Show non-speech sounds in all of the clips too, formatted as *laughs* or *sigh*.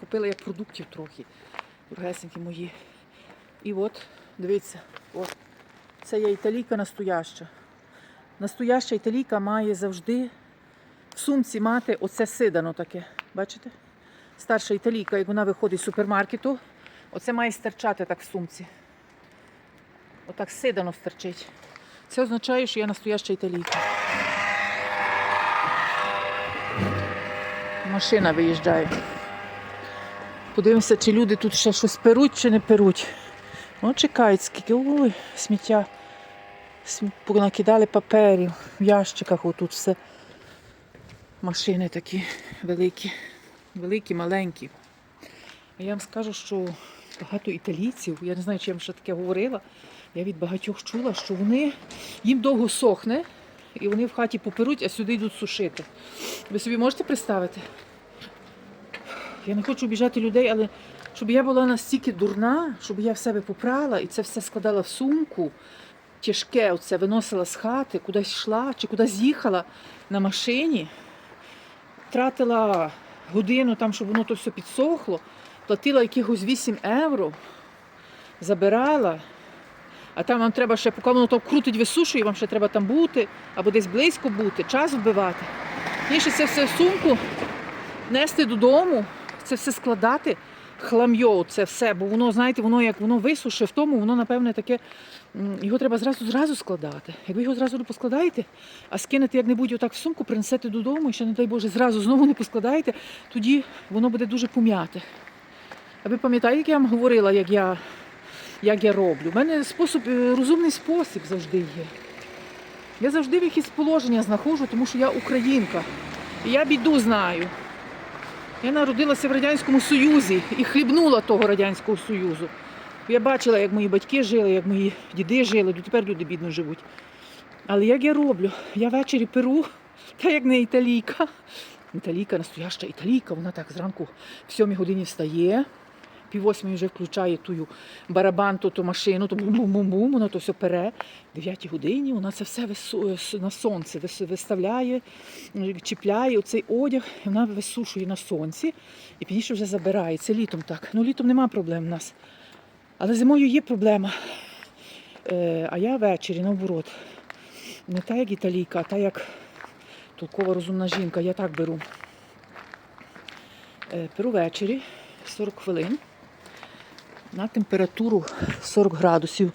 Купила я продуктів трохи, дорогесенькі мої. І от, дивіться, от. Це є італійка настояща. Настояща італійка має завжди в сумці мати оце сидано таке. Бачите? Старша італійка, як вона виходить з супермаркету, оце має стирчати так в сумці. Отак сидано стерчить. Це означає, що я настояща італійка. Машина виїжджає. Подивимося, чи люди тут ще щось перуть, чи не перуть. Ну, чекають, скільки. Ой, сміття. См- Понакидали паперів в ящиках, отут все. Машини такі великі, великі, маленькі. А я вам скажу, що багато італійців, я не знаю, чи я вам ще таке говорила, я від багатьох чула, що вони їм довго сохне, і вони в хаті поперуть, а сюди йдуть сушити. Ви собі можете представити? Я не хочу обіжати людей, але щоб я була настільки дурна, щоб я в себе попрала і це все складала в сумку, тяжке оце виносила з хати, кудись йшла чи кудись їхала на машині, тратила годину там, щоб воно то все підсохло, платила якихось 8 євро, забирала. А там вам треба ще, поки воно то крутить, висушує, вам ще треба там бути, або десь близько бути, час вбивати. І це все в сумку нести додому, це все складати, хлам'йо, це все, бо воно, знаєте, воно як воно висушить в тому, воно, напевне, таке, його треба зразу зразу складати. Як ви його зразу не поскладаєте, а скинете як-небудь отак в сумку, принесете додому, і ще, не дай Боже, зразу знову не поскладаєте, тоді воно буде дуже пом'яте. А ви пам'ятаєте, як я вам говорила, як я, як я роблю? У мене спосіб, е, розумний спосіб завжди є. Я завжди вихід з положення знаходжу, тому що я українка. І я біду знаю. Я народилася в Радянському Союзі і хлібнула того Радянського Союзу. Я бачила, як мої батьки жили, як мої діди жили, дотепер люди бідно живуть. Але як я роблю? Я ввечері перу, та як не італійка. Італійка, настояща італійка, вона так зранку в сьомій годині встає, пів восьмої вже включає тую барабан, ту, ту машину, то бум-бум-бум-бум, вона то все пере. В 9 годині вона це все на сонце виставляє, чіпляє оцей одяг, вона висушує на сонці і пізніше вже забирає. Це літом так. Ну літом нема проблем в нас. Але зимою є проблема. Е, а я ввечері, наоборот. Не та як італійка, а та як толкова розумна жінка. Я так беру. Е, перу ввечері 40 хвилин на температуру 40 градусів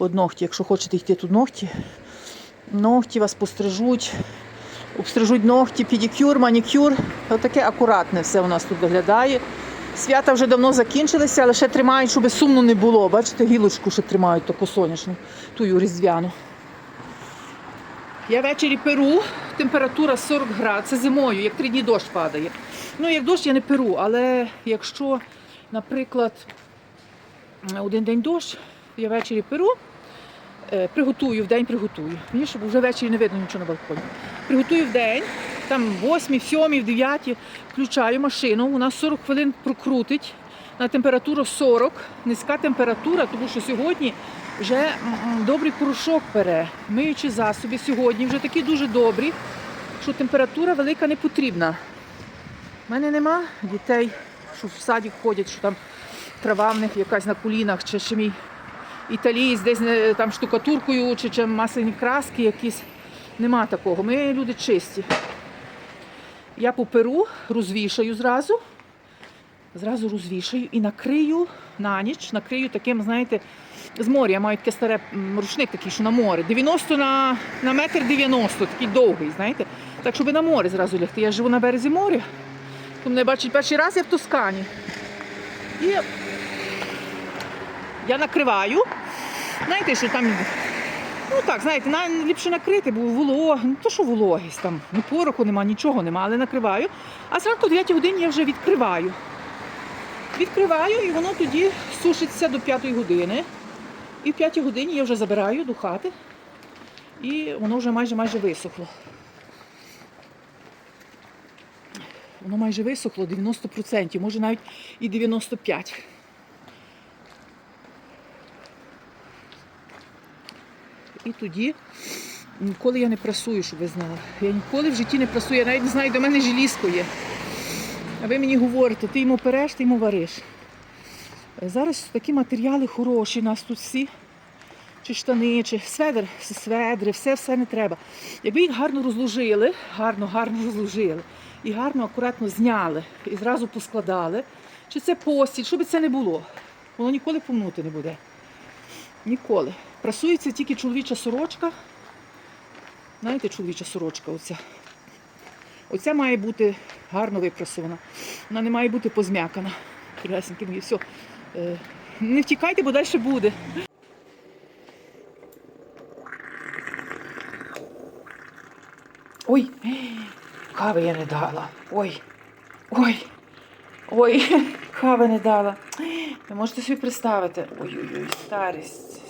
від ногті. Якщо хочете йти тут ногті, ногті вас пострижуть, обстрижуть ногті, педикюр, манікюр. Отаке акуратне все у нас тут виглядає. Свята вже давно закінчилися, але ще тримають, щоб сумно не було. Бачите, гілочку ще тримають таку сонячну, тую різдвяну. Я ввечері перу, температура 40 градусів, це зимою, як три дні дощ падає. Ну, як дощ я не перу, але якщо, наприклад, один день дощ, я ввечері перу, е, приготую, в день приготую. Мені, щоб вже ввечері не видно нічого на балконі. Приготую в день, там в 8, в 7, в 9, включаю машину, вона 40 хвилин прокрутить на температуру 40, низька температура, тому що сьогодні вже добрий порошок пере. Миючі засоби сьогодні вже такі дуже добрі, що температура велика не потрібна. У мене нема дітей, що в садик ходять, що там трава в них якась на колінах, чи ще мій італієць десь там штукатуркою, чи, чи масляні краски якісь. Нема такого. Ми люди чисті. Я поперу, розвішаю зразу. Зразу розвішаю і накрию на ніч, накрию таким, знаєте, з моря. Я маю таке старе рушник такий, що на море. 90 на, на метр 90, такий довгий, знаєте. Так, щоб на море зразу лягти. Я живу на березі моря. Хто мене бачить перший раз, я в Тоскані. І я накриваю. Знаєте, що там. Ну так, знаєте, на, ліпше накрити, бо волога, ну то що вологість, там ні пороху нема, нічого нема, але накриваю. А зранку о 9 годині я вже відкриваю. Відкриваю і воно тоді сушиться до 5 години. І в 5 годині я вже забираю до хати. І воно вже майже майже висохло. Воно майже висохло 90%, може навіть і 95%. І тоді ніколи я не прасую, щоб ви знали. Я ніколи в житті не прасую, я навіть не знаю, в мене желізко є. А ви мені говорите, ти йому переш, ти йому вариш. Е, Зараз такі матеріали хороші, нас тут всі. Чи штани, чи сведр, сведри, все, все не треба. Якби їх гарно розложили, гарно, гарно розложили, і гарно, акуратно зняли, і зразу поскладали, чи це постіль, що би це не було, воно ніколи помнути не буде. Ніколи. Прасується тільки чоловіча сорочка. Знаєте, чоловіча сорочка оця. Оця має бути гарно випрасована. Вона не має бути позм'якана. Мої, все. Не втікайте, бо далі буде. Ой, кави я не дала. Ой. Ой. Ой, *laughs* кави не дала. Ви можете собі представити. Ой-ой-ой, старість.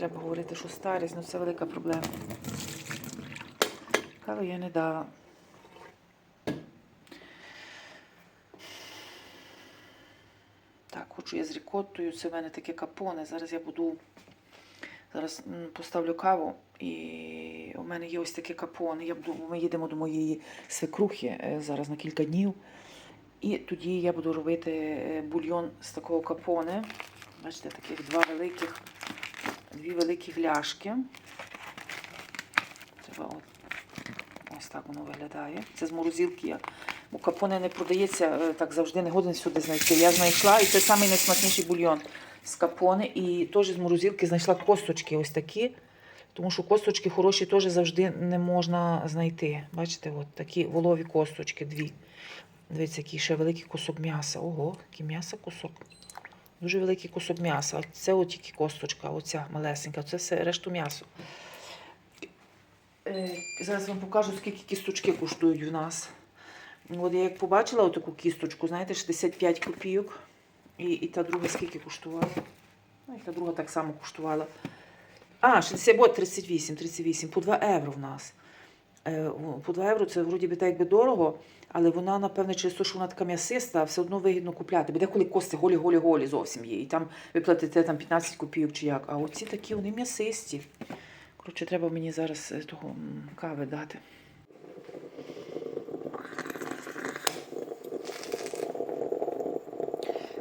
Треба говорити, що старість, ну це велика проблема. Кави я не дала. Так, хочу я з рікоттою. Це в мене таке капоне. Зараз я буду. Зараз поставлю каву, і у мене є ось таке капоне. Я буду, ми їдемо до моєї свекрухи е, зараз на кілька днів. І тоді я буду робити е, бульйон з такого капоне. Бачите, таких два великих, дві великі гляшки. Треба от, ось так воно виглядає. Це з морозилки. Бо капоне не продається, е, так завжди не годен сюди знайти. Я знайшла, і це самий найсмачніший бульйон з капоне. І теж з морозилки знайшла косточки ось такі. Тому що косточки хороші теж завжди не можна знайти. Бачите, от такі волові косточки, дві. Дивіться, який ще великий кусок м'яса. Ого, який м'яса кусок. Дуже великий кусок м'яса. Це от тільки косточка, оця малесенька, це все решту м'ясо. Е, зараз вам покажу, скільки кісточки коштують в нас. От я як побачила таку кісточку, знаєте, 65 копійок. І, і та друга скільки коштувала? Ну, і та друга так само коштувала. А, 60, от 38, 38, по 2 євро в нас. Е, По 2 євро це вроді би так якби дорого, але вона, напевне, через те, що вона така м'ясиста, все одно вигідно купляти. Бо деколи кости голі-голі-голі зовсім є. І там ви платите там 15 копійок чи як. А оці такі, вони м'ясисті. Коротше, треба мені зараз е, того кави дати.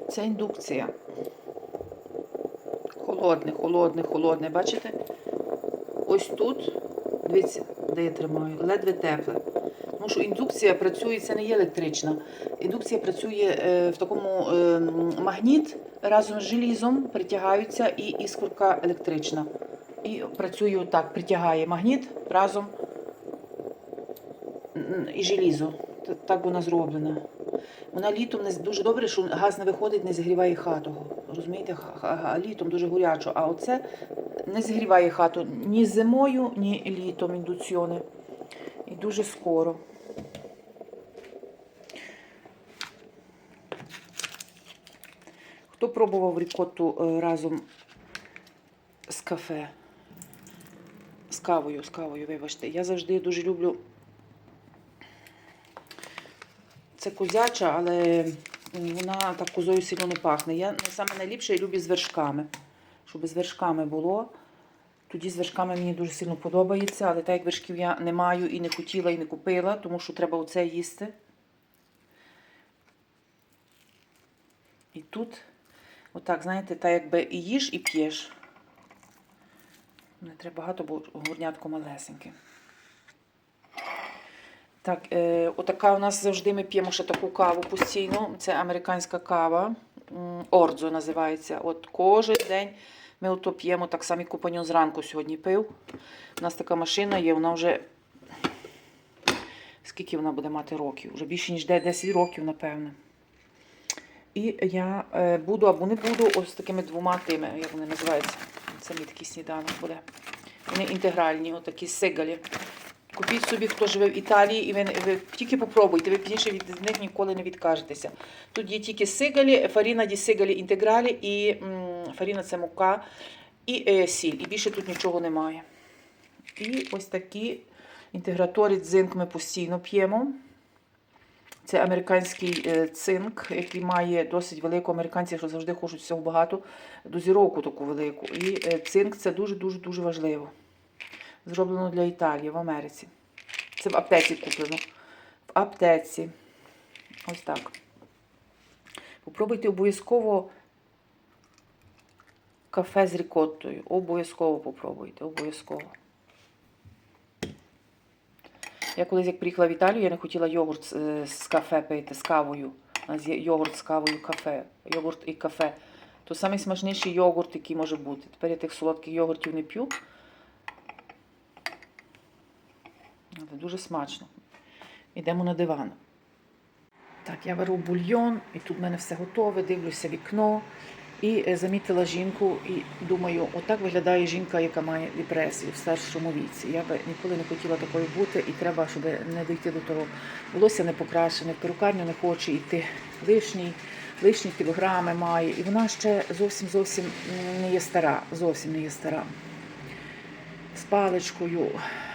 Це індукція. Холодне, холодне, холодне. Бачите? Ось тут, дивіться, де я тримаю, ледве тепле. Тому що індукція працює, це не є електрична. Індукція працює е, в такому е, магніт разом з желізом, притягаються і іскорка електрична. І працює отак, притягає магніт разом і желізо. Так вона зроблена. Вона літом не дуже добре, що газ не виходить, не зігріває хату. Розумієте, літом дуже горячо, а оце не зігріває хату ні зимою, ні літом індуціони. І дуже скоро. Хто пробував рікотту е, разом з кафе? З кавою, з кавою, вибачте. Я завжди дуже люблю. Це козяча, але вона так козою сильно не пахне. Я саме найліпше я люблю з вершками. Щоб з вершками було. Тоді з вершками мені дуже сильно подобається, але так як вершків я не маю і не хотіла, і не купила, тому що треба оце їсти. І тут, отак, знаєте, так якби і їш, і п'єш. Не треба багато, бо горнятко малесеньке. Так, е, отака у нас завжди ми п'ємо ще таку каву постійно. Це американська кава. Ордзо називається. От кожен день ми ото п'ємо так само, як компаньон зранку сьогодні пив. У нас така машина є, вона вже. Скільки вона буде мати років? Вже більше, ніж 10 років, напевно. І я е, буду або не буду ось такими двома тими, як вони називаються. Це мій такий сніданок буде. Вони інтегральні, отакі сигалі. Купіть собі, хто живе в Італії, і ви, ви тільки попробуйте, ви пізніше від них ніколи не відкажетеся. Тут є тільки сигалі, фаріна ді сигалі інтегралі, і м, фаріна це мука, і е, сіль. І більше тут нічого немає. І ось такі інтегратори цинк ми постійно п'ємо. Це американський е, цинк, який має досить велику американці, що завжди хочуть всього багато, дозіровку таку велику. І е, цинк це дуже-дуже дуже важливо. Зроблено для Італії в Америці. Це в аптеці куплено. В аптеці. Ось так. Попробуйте обов'язково кафе з рікоттою. Обов'язково попробуйте, обов'язково. Я колись, як приїхала в Італію, я не хотіла йогурт з, е, кафе пити, з кавою. У нас йогурт з кавою кафе. Йогурт і кафе. То найсмачніший йогурт, який може бути. Тепер я тих солодких йогуртів не п'ю. Це дуже смачно. Йдемо на диван. Так, я беру бульйон, і тут в мене все готове, дивлюся вікно. І е, замітила жінку, і думаю, отак виглядає жінка, яка має депресію в старшому віці. Я би ніколи не хотіла такою бути, і треба, щоб не дійти до того. Волосся не покрашене, в перукарню не хоче йти. Лишній, лишні кілограми має. І вона ще зовсім зовсім не є стара. Зовсім не є стара. З паличкою.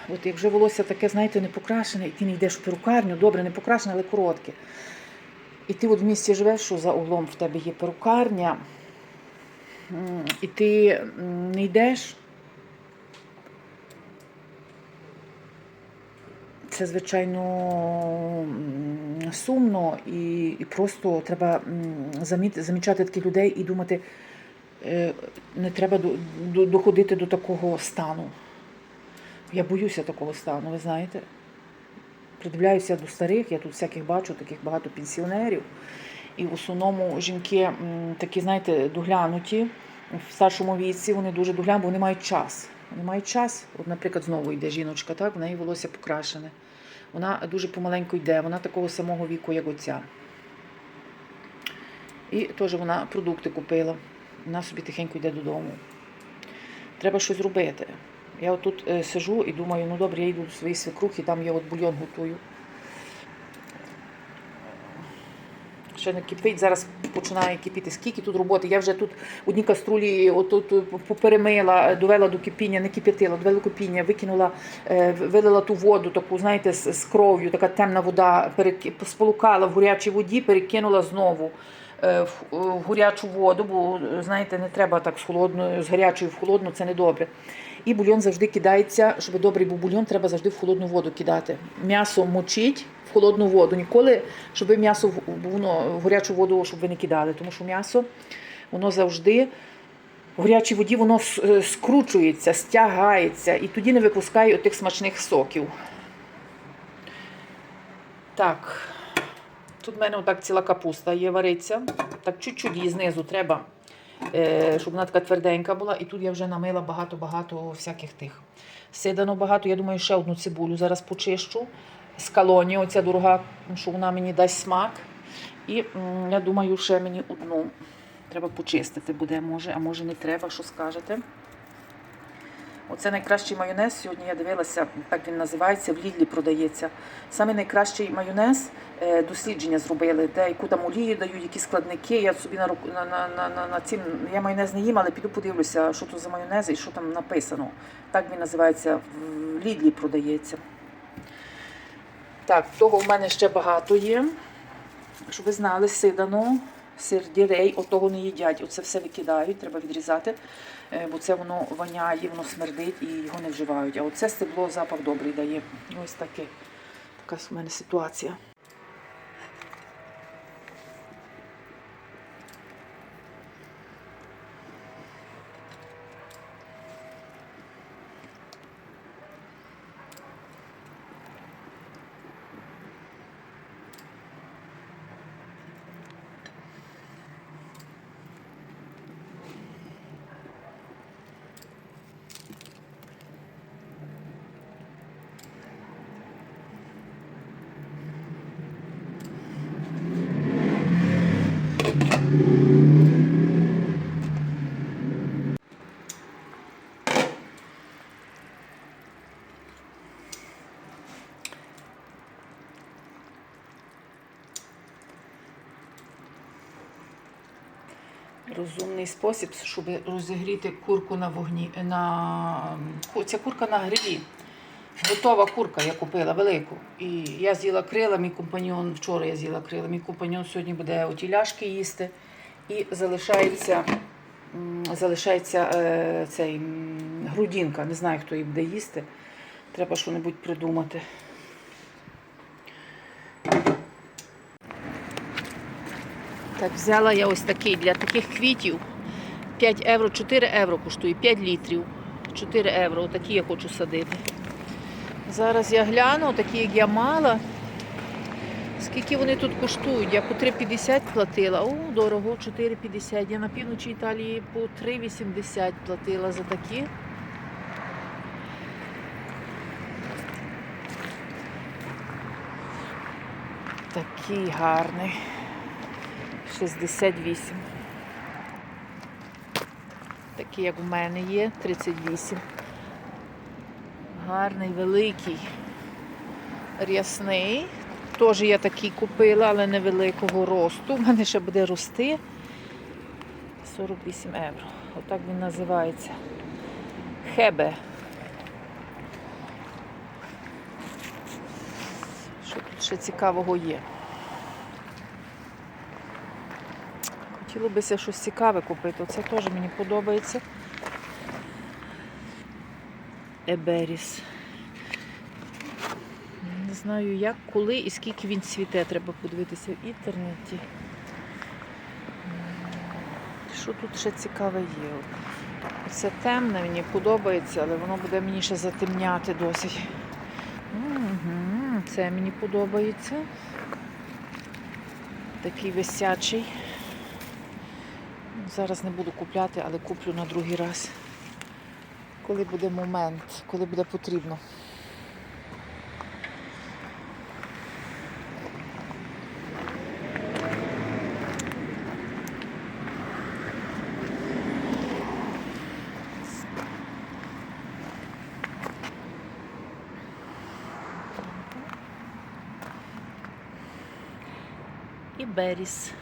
От як вже волосся таке, знаєте, не покрашене, і ти не йдеш в перукарню, добре, не покрашене, але коротке. І ти от в місті живеш, що за углом в тебе є перукарня, і ти не йдеш. Це, звичайно, сумно і, і просто треба замічати таких людей і думати, е, не треба до, до, доходити до такого стану. Я боюся такого стану, ви знаєте. Придивляюся до старих, я тут всяких бачу, таких багато пенсіонерів. І в основному жінки такі, знаєте, доглянуті в старшому віці, вони дуже доглянуті, бо вони мають час. Вони мають час. От, наприклад, знову йде жіночка, так, в неї волосся покрашене. Вона дуже помаленьку йде, вона такого самого віку, як оця. І теж вона продукти купила. Вона собі тихенько йде додому. Треба щось робити. Я отут е, сижу і думаю, ну добре, я йду до своєї свекрухи, там я от бульйон готую. Ще не кипить, зараз починає кипіти. Скільки тут роботи? Я вже тут одні каструлі отут е, поперемила, довела до кипіння, не кип'ятила, довела до кипіння, викинула, е, вилила ту воду, таку, знаєте, з, кров'ю, така темна вода, сполукала в гарячій воді, перекинула знову е, в, гарячу воду, бо, знаєте, не треба так з холодною, з гарячою в холодну, це не добре. І бульйон завжди кидається, щоб добрий був бульйон, треба завжди в холодну воду кидати. М'ясо мочить холодну воду. Ніколи, щоб м'ясо воно, в гарячу воду, щоб ви не кидали, тому що м'ясо воно завжди в гарячій воді воно е, скручується, стягається і тоді не випускає отих смачних соків. Так, тут в мене отак ціла капуста є, вариться. Так чуть-чуть її знизу треба е, щоб вона така тверденька була. І тут я вже намила багато-багато всяких тих. Сидано багато, я думаю, ще одну цибулю зараз почищу. З калоні, оця дорога, що вона мені дасть смак. І я думаю, ще мені одну треба почистити буде, може, а може не треба, що скажете. Оце найкращий майонез. Сьогодні я дивилася, так він називається, в Лідлі продається. Саме найкращий майонез е, дослідження зробили, де яку там олію дають, які складники. Я собі на на, на, на, на, на цим я майонез не їм, але піду подивлюся, що то за майонез і що там написано. Так він називається, в Лідлі продається. Так, того в мене ще багато є. Щоб ви знали, сидано, сир дірей, отого не їдять. Оце все викидають, треба відрізати, е, бо це воно воняє, воно смердить і його не вживають. А оце стебло запах добрий дає. Ось таке. Така в мене ситуація. Розумний спосіб, щоб розігріти курку на вогні. На... Ця курка на грилі. Готова курка я купила велику. І я з'їла крила, мій компаньон, вчора я з'їла крила, мій компаньон сьогодні буде оті ляшки їсти. І залишається, залишається е, цей м, грудинка. Не знаю, хто її буде їсти. Треба що-небудь придумати. Так, взяла я ось такий для таких квітів. 5 євро, 4 євро коштує, 5 літрів. 4 євро, такі я хочу садити. Зараз я гляну, такі як я мала. Скільки вони тут коштують? Я по 3,50 платила. О, дорого, 4,50. Я на півночі Італії по 3,80 платила за такі. Такий гарний. 68. Такий, як в мене є, 38. Гарний, великий, рясний. Теж я такий купила, але невеликого росту. У мене ще буде рости. 48 євро. Отак він називається. Хебе. Що тут ще цікавого є? Хотіло бися щось цікаве купити. Це теж мені подобається. Еберіс. Не знаю як, коли і скільки він цвіте, треба подивитися в інтернеті. Що тут ще цікаве є? Це темне, мені подобається, але воно буде мені ще затемняти досить. Це мені подобається. Такий висячий. Зараз не буду купляти, але куплю на другий раз. Коли буде момент, коли буде потрібно. Беріс.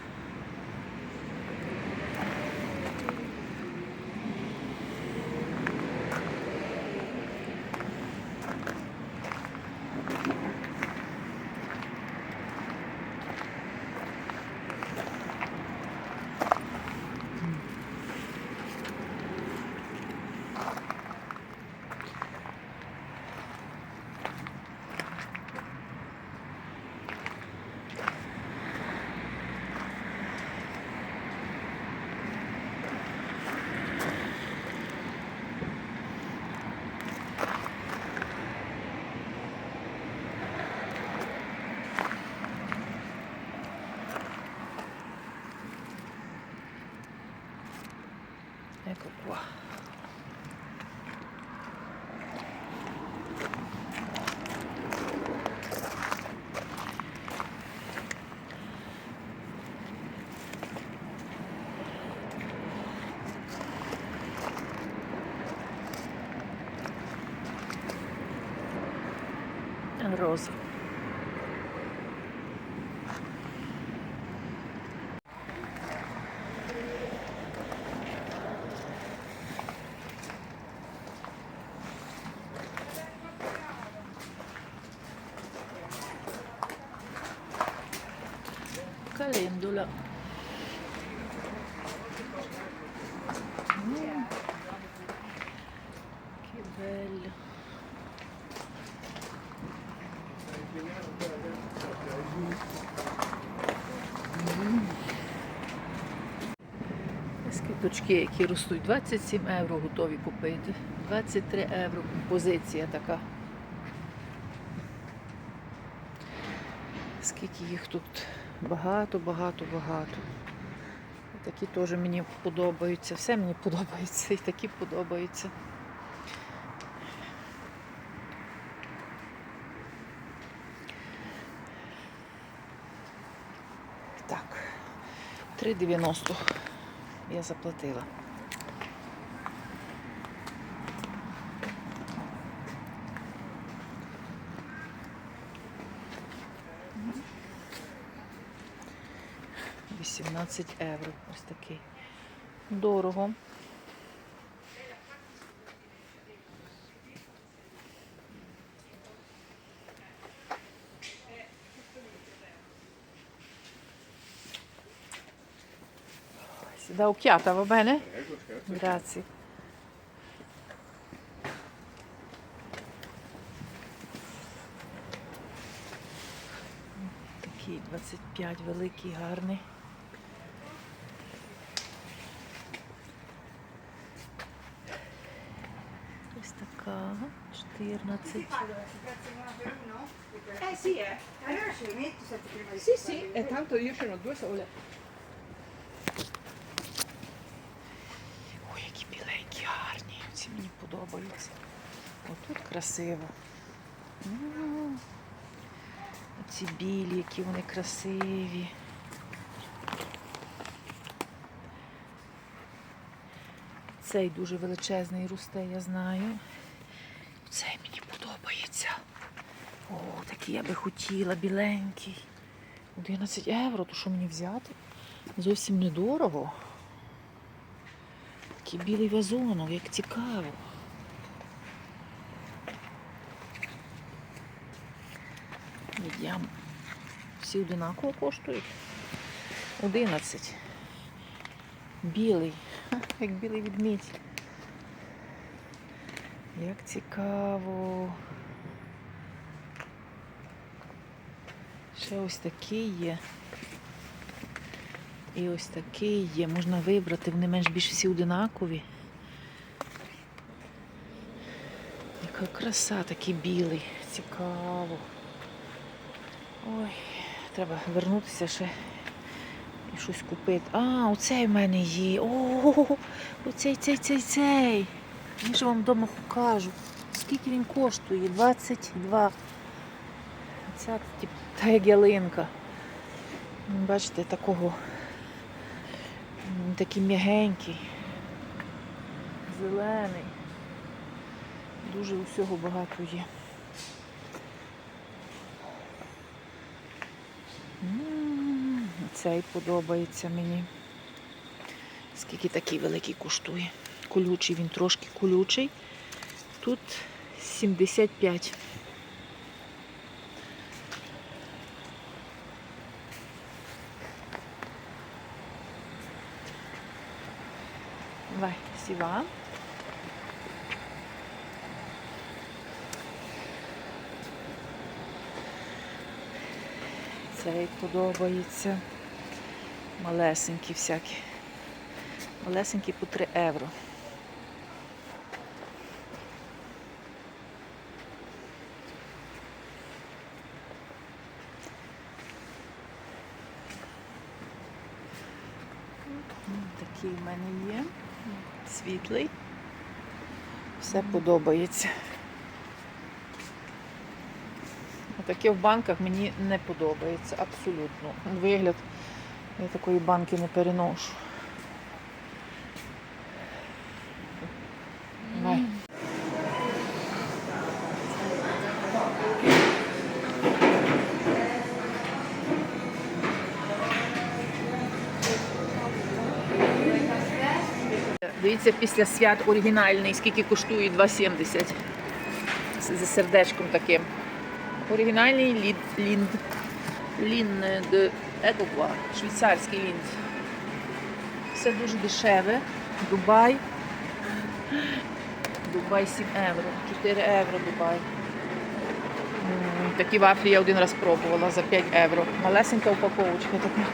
And rose Ось які ростуть 27 євро, готові купити. 23 євро композиція така. Скільки їх тут багато, багато, багато. Такі теж мені подобаються. Все мені подобається і такі подобаються. Так, 3,90 я заплатила. Вісімнадцять євро. Ось такий. Дорого. da occhiata, va bene? Prego, certo. Grazie. Такий 25 великий, гарний. Ось така 14. Eh sì, eh. Allora ci metto sempre prima di Sì, sì, e tanto io ce n'ho due sole. Красиво. Оці білі, які вони красиві. Цей дуже величезний росте, я знаю. Цей мені подобається. О, такий я би хотіла, біленький. 11 євро, то що мені взяти? Зовсім недорого. Такий білий вазонок, як цікаво. Всі одинаково коштують. 11. Білий. Ха, *laughs* Як білий відмідь. Як цікаво. Ще ось такий є. І ось такий є. Можна вибрати, вони менш більш всі одинакові. Яка краса, такий білий. Цікаво. Ой, треба вернутися ще і щось купити. А, оцей в мене є. О, оцей, цей, цей, цей. Я ж вам вдома покажу. Скільки він коштує? 22. Ця та як ялинка. Бачите, такого такий м'ягенький, зелений. Дуже усього багато є. Цей подобається мені. Скільки такий великий коштує. Колючий, він трошки колючий. Тут 75. Давай, сіва. Цей подобається. Малесенькі всякі. Малесенькі по 3 євро. Такий в мене є. Світлий. Все подобається. Таке в банках мені не подобається абсолютно. Вигляд я такої банки не переношу. Дивіться, після свят оригінальний, скільки коштує 2,70. З зі сердечком таким. Оригінальний лід, лінд. Лін де Екоква, швейцарський лінд. Все дуже дешеве. Дубай. Дубай 7 євро. 4 євро Дубай. Такі вафлі я один раз пробувала за 5 євро. Малесенька упаковочка така.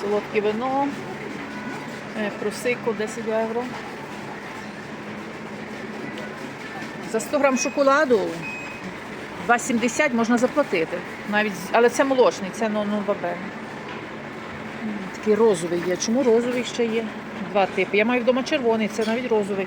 Солодке вино. Е, Просико 10 євро. За 100 грам шоколаду 2,70 можна заплатити. Навіть, але це молочний, це ну, ну бабе. Такий розовий є. Чому розовий ще є? Два типи. Я маю вдома червоний, це навіть розовий.